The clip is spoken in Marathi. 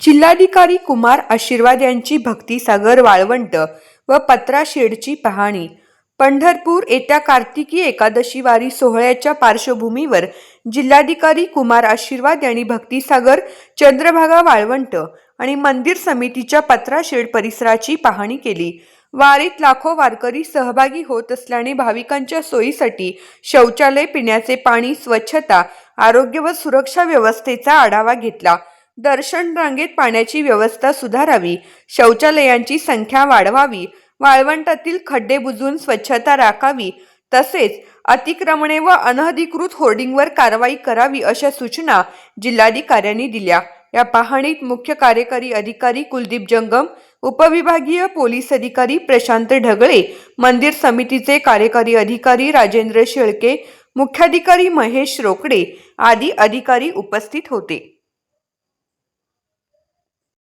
जिल्हाधिकारी कुमार आशीर्वाद यांची भक्तिसागर वाळवंट व पत्राशेडची पाहणी. पंढरपूर येत्या कार्तिकी एकादशी वारी सोहळ्याच्या पार्श्वभूमीवर जिल्हाधिकारी कुमार आशीर्वाद यांनी भक्तिसागर चंद्रभागा वाळवंट आणि मंदिर समितीच्या पत्राशेड परिसराची पाहणी केली. वारीत लाखो वारकरी सहभागी होत असल्याने भाविकांच्या सोयीसाठी शौचालय पिण्याचे पाणी स्वच्छता आरोग्य व सुरक्षा व्यवस्थेचा आढावा घेतला. दर्शन रांगेत पाण्याची व्यवस्था सुधारावी शौचालयांची संख्या वाढवावी वाळवंटातील खड्डे बुजून स्वच्छता राखावी तसेच अतिक्रमणे व अनधिकृत होर्डिंगवर कारवाई करावी अशा सूचना जिल्हाधिकाऱ्यांनी दिल्या. या पाहणीत मुख्य कार्यकारी अधिकारी कुलदीप जंगम उपविभागीय पोलीस अधिकारी प्रशांत ढगळे मंदिर समितीचे कार्यकारी अधिकारी राजेंद्र शेळके मुख्याधिकारी महेश रोकडे आदी अधिकारी उपस्थित होते.